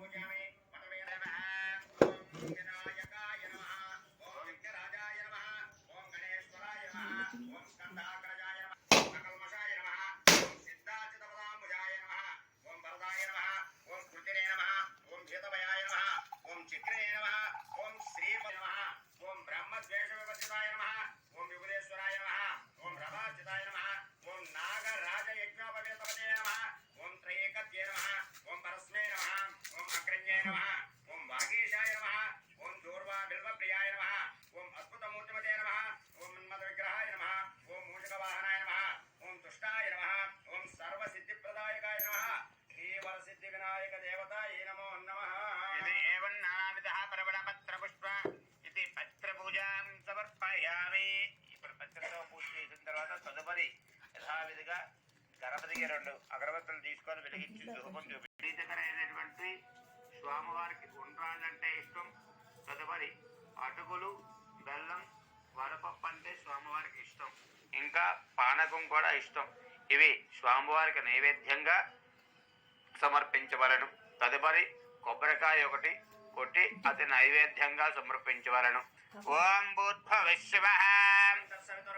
Good morning. గణపతికి రెండు అగరబత్తులు తీసుకొని వెలిగించి ధూపం చూపి స్వామివారికి ఉండ్రాలంటే ఇష్టం. తదుపరి అటుకులు బెల్లం వడపప్పు అంటే స్వామివారికి ఇష్టం. ఇంకా పానకం కూడా ఇష్టం. ఇవి స్వామివారికి నైవేద్యంగా సమర్పించవలను. తదుపరి కొబ్బరికాయ ఒకటి కొట్టి అది నైవేద్యంగా సమర్పించవలను. ఓం భూర్భవిష్యవ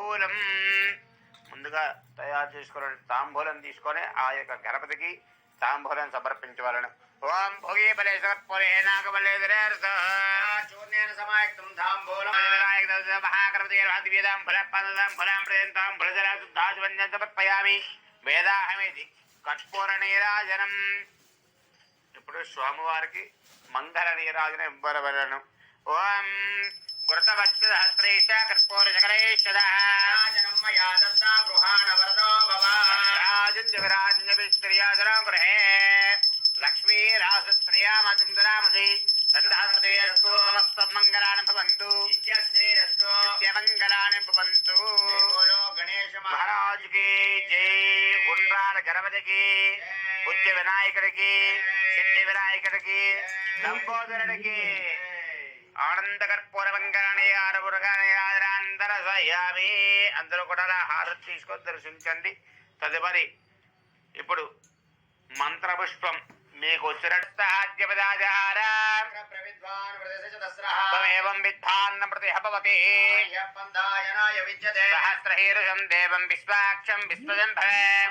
తాంబూలం. ముందుగా తయారు చేసుకున్న తాంబూలం తీసుకొని ఆ యొక్క గణపతికి తాంబూలం సమర్పించవలను. ఓం భోగి బలే సమర్పలే నాగబలే చూర్ణేన సమాయుక్తం తాంబూలం. సమర్పయామి. వేదాహమేది కర్పూర నీరాజనం ఇప్పుడు స్వామివారికి మంగళ నీరాజనం ఇవ్వవలను. ఓం గురతవత్సహస్రే చ కర్పూర గృహాణ వరదో భవ గృహే లక్ష్మీ రాసస్త్రయామసుందరామసి సంధాస్త్రేయస్తో భవంతు నిత్యశ్రీరస్తో భవంతు గణేశ జై. ఉండ్రాల గణపతికి. బుద్ధ వినాయకుడికి సిద్ధి వినాయకుడికి లంబోదరుడికి ఆనంద ఆరుగాని ఆదరాంతర స్వయామి అందరూ కూడా హారతి తీసుకొని దర్శించండి. తదుపరి ఇప్పుడు మంత్రపుష్పం మీకు వచ్చినట్టాద్యపదాచారం విశ్వజంభవం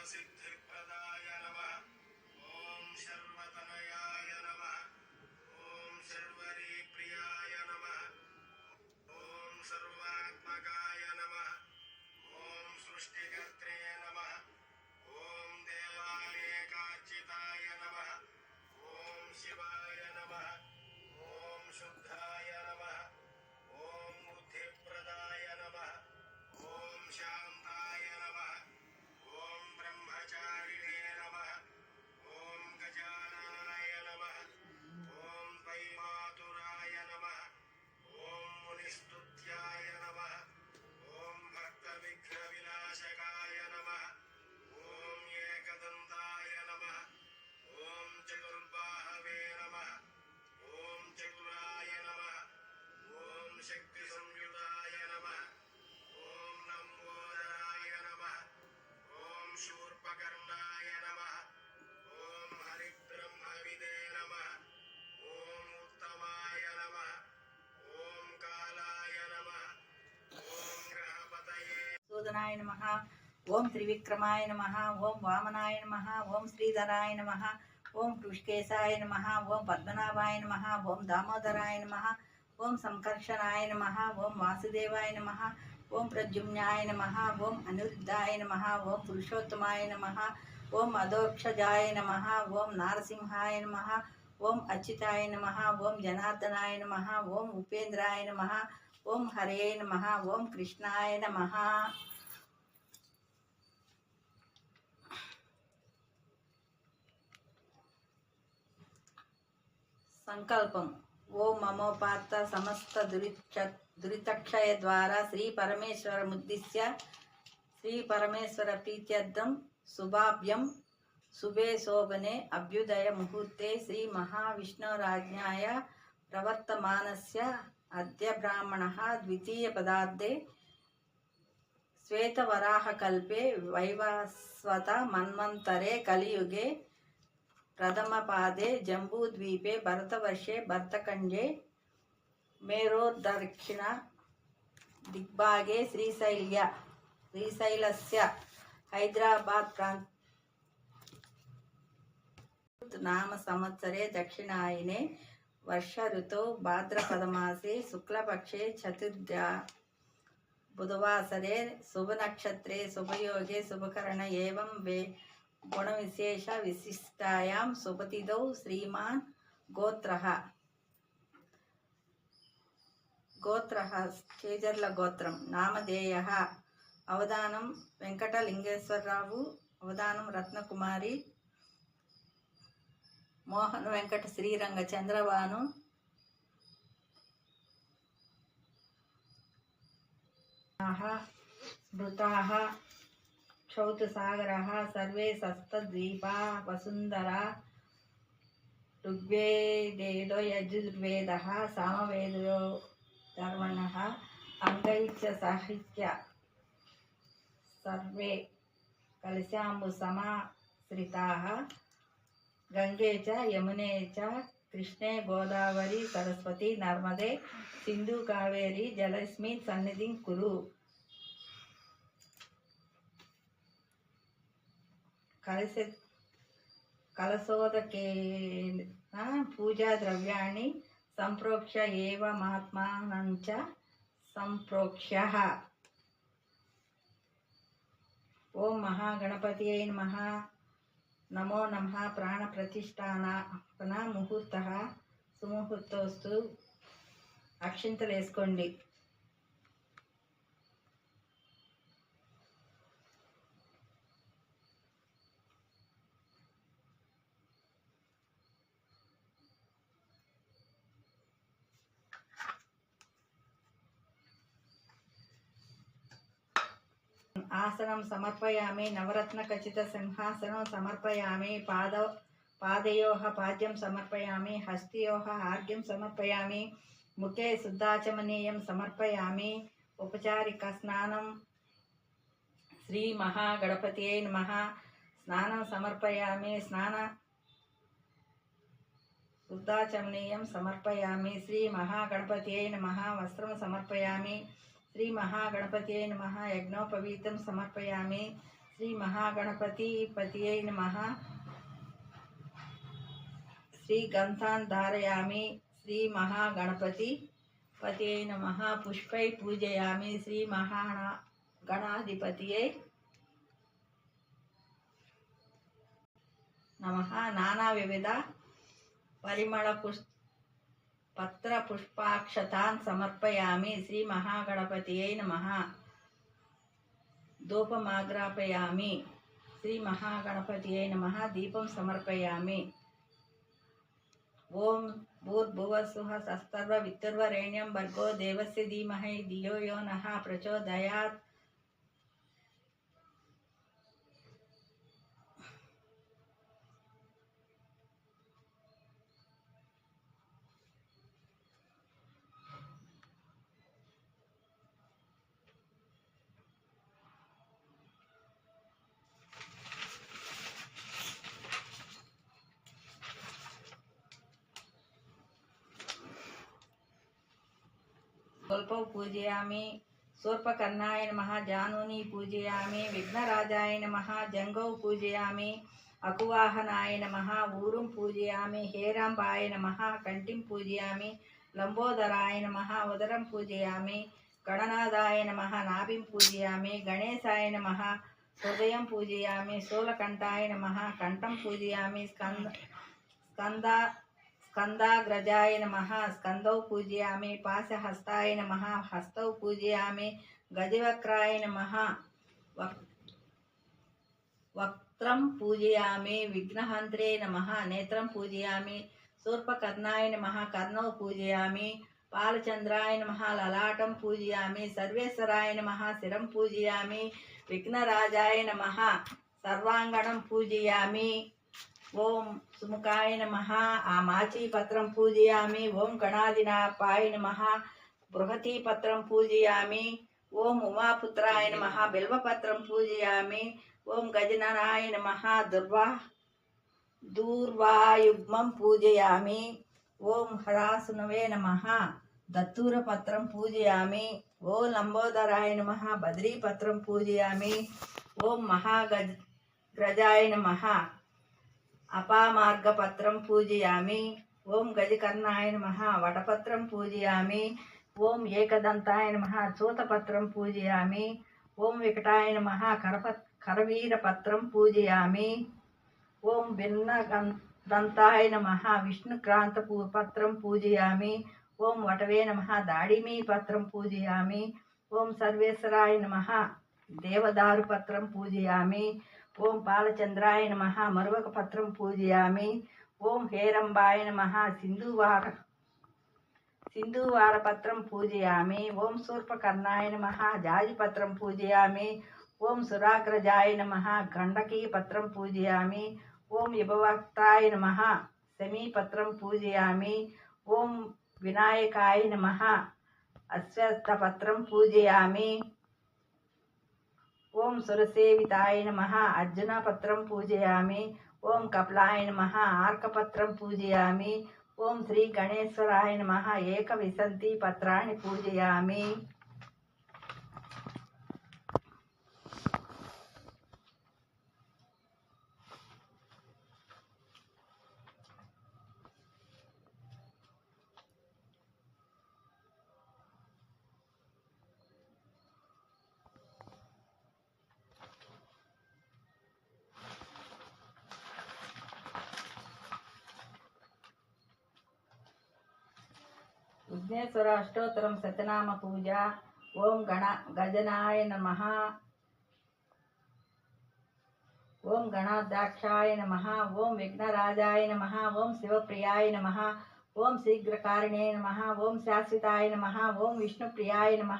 सर्वसिद्धिप्रदाय नमः। ॐ शर्वतनयाय नमः। ॐ शर्वरीप्रियाय नमः। ॐ सर्वात्मकाय नमः। ॐ न మధుసూదనాయ నమ ఓం త్రివిక్రమాయ నమ ఓం వామనాయ నమ ఓం శ్రీధరాయ నమ ఓం కృష్కేశాయ నమ ఓం పద్మనాభాయ నమ ఓం దామోదరాయ నమ ఓం సంకర్షణాయ నమ ఓం వాసుదేవాయ నమ ఓం ప్రద్యుమ్నాయ నమ ఓం అనిరుద్ధాయ నమ ఓం పురుషోత్తమాయ నమ ఓం అధోక్షజాయ నమ ఓం నారసింహాయ నమ ఓం అచ్యుతాయ నమ ఓం జనార్దనాయ నమ ఓం ఉపేంద్రాయ నమ ఓం హరే నమ ఓం కృష్ణాయ నమ సంకల్పం. ఓ మమోపాత్త సమస్త దురిత దురితక్షయ ద్వారా శ్రీ పరమేశ్వర ముద్దిశ్య శ్రీ పరమేశ్వర ప్రీత్యర్థం శుభాభ్యం శుభే శోభనే అభ్యుదయ ముహూర్తే శ్రీ మహావిష్ణురాజ్ఞాయ ప్రవర్తమానస్య అద్య బ్రాహ్మణ ద్వితీయ పదార్థే శ్వేతవరాహకల్పే వైవస్వత మన్వంతరే కలియుగే ప్రథమపాదే జంబూద్వీపే భరతవర్షే భరతఖండే మేరోదక్షిణ దిగ్భాగే శ్రీశైల్య శ్రీశైలస్య హైదరాబాద్ ప్రాంత నామ సంవత్సరే దక్షిణాయనే వర్ష ఋతౌ భాద్రపదమాసే శుక్లపక్షే చతుర్ద్యా బుధవాసరే శుభనక్షత్రే శుభయోగే శుభకరణ ఏవం వే గుణవిశేష విశిష్టాయాం సుపతిదౌ శ్రీమాన్ గోత్ర గోత్ర చేజర్ల గోత్రం నామధేయ అవధానం వెంకటలింగేశ్వరరావు అవధానం రత్నకుమారి మోహన్ వెంకట శ్రీరంగ చంద్రబాను స్మృతా क्षौतसागरः सर्वे सप्तद्वीपा वसुन्धरा ऋग्वेदेदो यजुर्वेदः सामवेदो धर्मणः अङ्गैश्च साहित्य सर्वे कलशाम्बुसमाश्रिताः गङ्गे च यमुने च कृष्णे गोदावरी सरस्वती नर्मदे सिन्धु कावेरी जलस्मिन् सन्निधिं कुरु కలశ కలశోదకేన పూజా ద్రవ్యాన్ని సంప్రోక్ష ఏవ మహాత్మానంచ సంప్రోక్ష్య ఓం అయిన మహా నమో నమ. ప్రాణ ప్రతిష్టాన ముహూర్త. సుముహూర్తోస్తు. అక్షింతలు వేసుకోండి ఆసనం సమర్పయామి నవరత్న ఖచ్చిత సింహాసనం సమర్పయామి పాద పాదయోహ పాద్యం సమర్పయామి హస్తియోహ ఆర్ఘ్యం సమర్పయామి ముఖే శుద్ధాచమనీయం సమర్పయామి ఉపచారిక స్నానం శ్రీ మహాగణపతి నమ. స్నానం సమర్పయామి స్నాన శుద్ధాచమనీయం సమర్పయామి శ్రీ మహాగణపతి నమ. వస్త్రం సమర్పయామి శ్రీ మహాగణపతియై నమ యజ్ఞోపవీతం సమర్పయామి శ్రీ మహాగణపతి పతియై నమ శ్రీ గంధాన్ ధారయామి శ్రీ మహాగణపతి పతియై నమ పుష్పై పూజయామి శ్రీ మహా గణాధిపతియై నమ నానా వివిధ పరిమళ పుష్ పత్ర పుష్పాక్షతాన్ సమర్పయామి శ్రీ మహాగణపతియై నమ ధూపమాగ్రాపయామి శ్రీ మహాగణపతియై నమ దీపం సమర్పయామి ఓం భూర్భువస్సుః సస్తర్వ వితుర్వరేణ్యం భర్గో దేవస్య ధీమహి ధియో యో నః ప్రచోదయాత్ స్వల్పం పూజయామి శూర్పకర్ణాయ నమ జానూని పూజయామి విఘ్నరాజాయ నమ జంగౌ పూజయామి అకువాహనాయ నమ ఊరుం పూజయామి హేరాంబాయ నమ కంఠిం పూజయామి లంబోదరాయ నమ ఉదరం పూజయామి గణనాథాయ నమ నాభిం పూజయామి స్కందాగ్రజాయ నమ. స్కందౌ పూజయామి. పాశహస్తాయ నమ. హస్తౌ పూజయామి. గజవక్రాయ నమ. వక్త్రం పూజయామి. విఘ్నహంత్రే నమ. నేత్రం పూజయామి. శూర్పకర్ణాయ నమ. కర్ణౌ పూజయామి. పాలచంద్రాయ నమ. లలాటం పూజయామి. సర్వేశ్వరాయ నమ. శిరం పూజయామి. విఘ్నరాజాయ నమ. సర్వాంగణం పూజయామి. ఓం సుముఖాయ నమ. ఆ మాచీపత్రం పూజయామి. ఓం గణాదినాపాయ నమ. బృహతీపత్రం పూజయామి. ఓం ఉమాపుత్రాయ నమ. బిల్వపత్రం పూజయామి. ఓం గజననాయ నమ. దుర్వా దూర్వాయుగ్మం పూజయామి. ఓం హరాసునవే నమ. దత్తూరపత్రం పూజయామి. ఓం లంబోదరాయ నమ. బద్రీపత్రం పూజయామి. ఓం మహాగజ గ్రజాయ నమ. అపామార్గపత్రం పూజయామి. ఓం గజకర్ణాయ నమ. వటపత్రం పూజయామి. ఓం ఏకదంతాయ నమ. చూతపత్రం పూజయామి. ఓం వికటాయ నమ. కరప కరవీరపత్రం పూజయామి. ఓం భిన్న దంతాయ నమ. విష్ణుక్రాంత పూ- పత్రం పూజయామి. ఓం వటవే నమ. దాడిమీ పత్రం పూజయామి. ఓం సర్వేశ్వరాయ నమ. దేవదారు పత్రం పూజయామి. ఓం బాలచంద్రాయ నమ. మరువక పత్రం పూజయామి. ఓం హేరంబాయ నమ. సింధువార సింధువార పత్రం పూజయామి. ఓం శూర్పకర్ణాయ నమ. జాజిపత్రం పూజయామి. ఓం సురాగ్రజాయ నమ. గండకీ పత్రం పూజయామి. ఓం యుభవక్తాయ నమ. సమీపత్రం పూజయామి. ఓం వినాయకాయ నమ. అశ్వత్థపత్రం పూజయామి. ఓం సురసేవితాయ నమ. అర్జునపత్రం పూజయామి. ఓం కపలాయ నమ. ఆర్కపత్రం పూజయామి. ఓం శ్రీ గణేశ్వరాయ నమ. ఏకవిశంతి పత్రాన్ని పూజయామి. విఘ్నేశ్వర అష్టోత్తరం సత్యనామ పూజ ఓం గణ గజనాయ నమ ఓం గణాధ్యక్షాయ నమ ఓం విఘ్నరాజాయ నమ ఓం శివప్రియాయ నమ ఓం శీఘ్రకారిణే నమ ఓం శాశ్వతాయ నమ ఓం విష్ణుప్రియాయ నమ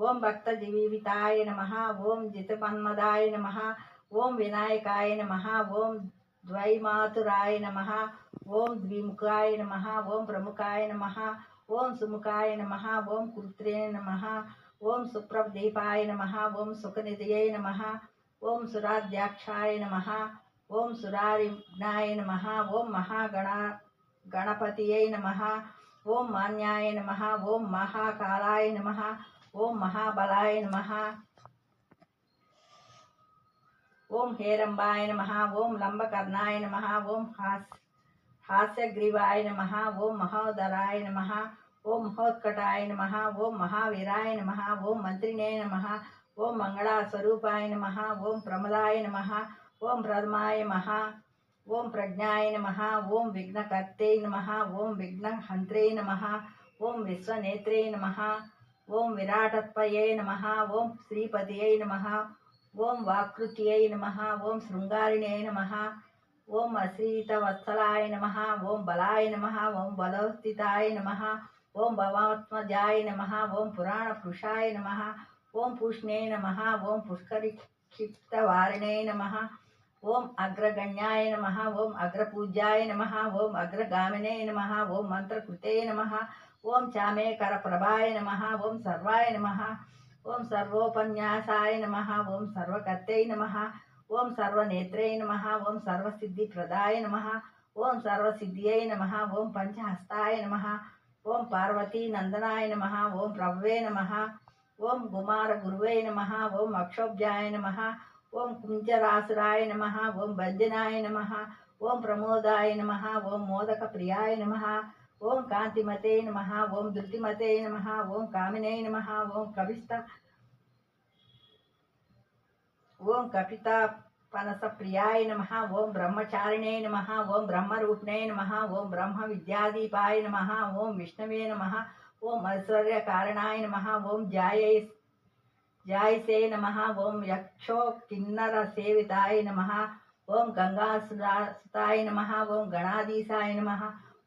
ఓం భక్తజీవితాయ నమ ఓం జితమన్మదాయ నమ ఓం వినాయకాయ నమ ఓం ద్వైమాతురాయ నమ ఓం ద్విముఖాయ నమ ఓం ప్రముఖాయ నమ ఓం సుముఖాయ నమ ఓం కుత్రే నమ ఓం సుప్రదీపాయ నమ ఓం సుఖనిధయై నమ ఓం సురాధ్యాక్షాయ నమ ఓం సురారిఘ్నాయ నమ ఓం మహాగణ గణపతియై నమ ఓం మాన్యాయ నమ ఓం మహాకాలాయ నమ ఓం మహాబలాయ నమ ఓం హేరంబాయ నమ ఓం లంబకర్ణాయ నమ ఓం హాస్ హాస్యగ్రీవాయ నమ ఓం మహోదరాయ నమ ఓం మహోత్కటాయ నమ ఓం మహావీరాయ నమ ఓం మంత్రినే నమ ఓం మంగళాస్వరూపాయ నమ ఓం ప్రమదాయ నమ ఓం ప్రథమాయ నమ ఓం ప్రజ్ఞాయ నమ ఓం విఘ్నకర్తే నమ ఓం విఘ్నహంత్రే నమ ఓం విశ్వనేత్రే నమ ఓం విరాటత్వయే నమ ఓం శ్రీపతియై నమ ఓం వాకృత్యై నమ ఓం శృంగారిణే నమ ఓం అశ్రీతవత్సలాయ నమ ఓం బలాయ నమ ఓం బలస్థితాయ నమ ఓం భవాత్మజాయ నమ ఓం పురాణపురుషాయ నమ ఓం పూష్ణే నమ ఓం పుష్కరిక్షిప్తవారిణే నమ ఓం అగ్రగణ్యాయ నమ ఓం అగ్రపూజ్యాయ నమ ఓం అగ్రగామినే నమ ఓం మంత్రకృతే నమ ఓం చామేకరప్రభాయ నమ ఓం సర్వాయ నమ ఓం సర్వోపన్యాసాయ నమ ఓం సర్వకర్తై నమ ఓం సర్వనేత్రే నమ ఓం సర్వసిద్ధి ప్రదాయ నమ ఓం సర్వసిద్ధ్యై నమ ఓం పంచహస్తాయ నమ ఓం పార్వతీ నందనాయ నమ ఓం ప్రవ్వే నమ ఓం కుమార గురువే నమ ఓం అక్షోభ్యాయ నమ ఓం కుంజరాసురాయ నమ ఓం భంజనాయ నమ ఓం ప్రమోదాయ నమ ఓం మోదక ప్రియాయ నమ ఓం కాంతిమతే నమ ఓం ధృతిమతే నమ ఓం కామినే నమ ఓం కవిస్త ఓం కపిత పనస ప్రియాయ నమ ఓం బ్రహ్మచారిణే నమ ఓం బ్రహ్మరూపిణే నమ ఓం బ్రహ్మ విద్యాదీపాయ నమ ఓం విష్ణవే నమ ఓం ఐశ్వర్య కారణాయ నమ ఓం జాయై జాయసే నమ ఓం యక్షో కిన్నర సేవితాయ నమ ఓం గంగాసుతాయ నమ ఓం గణాధీశాయ నమ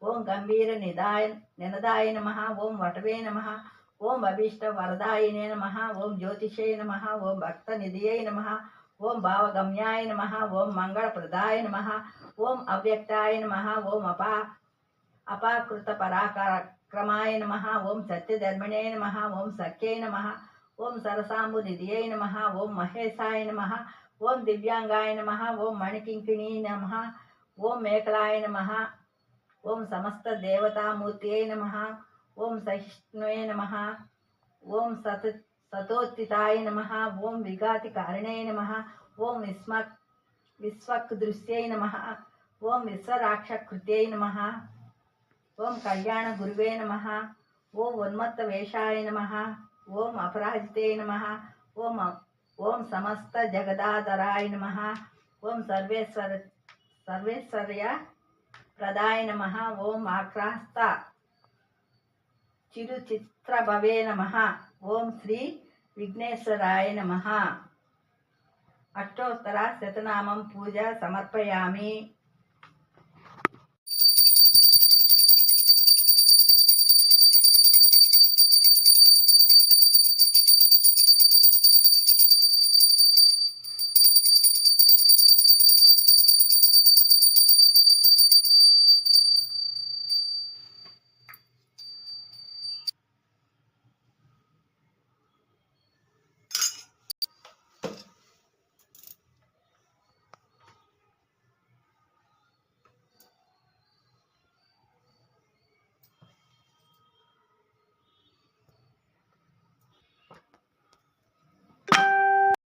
ఓం గంభీర నిదాయ నినదాయ నమ ఓం వటవే నమ ఓం అభీష్ట వరదాయనే నమ ఓం జ్యోతిషే నమ ఓం భక్త నిధియై నమ ఓం భావగమ్యాయ నమ ఓం మంగళప్రదాయ నమ ఓం అవ్యక్తాయ నమ ఓం అపా అపాకృత పరాక్రమాయ నమ ఓం సత్యధర్మిణే నమ ఓం సఖ్యై నమ ఓం సరసాంబు నిధియై నమ ఓం మహేశాయ నమ ఓం దివ్యాంగాయ నమ ఓం మణికింకిణీ నమ ఓం మేకలాయ నమ ఓం సమస్త దేవతామూర్తియై నమ ఓం సహిష్ణువే నమ ఓం సత సతోత్తితాయ నమ ఓం విఘాతి కారణే నమ ఓం విస్మ విశ్వక్ దృశ్యై నమ ఓం విశ్వరాక్షకృత్యై నమ ఓం కళ్యాణ గురువే నమ ఓం ఉన్మత్త వేషాయ నమ ఓం అపరాజితే నమ ఓం ఓం సమస్త జగదాధరాయ నమ ఓం సర్వేశ్వర సర్వేశ్వర్య ప్రదాయ నమ ఓం ఆక్రాస్త చిరు చిత్రభవే నమ. ఓం శ్రీ విఘ్నేశ్వరాయ నమ. అష్టోత్తర శతనామం పూజ సమర్పయామి.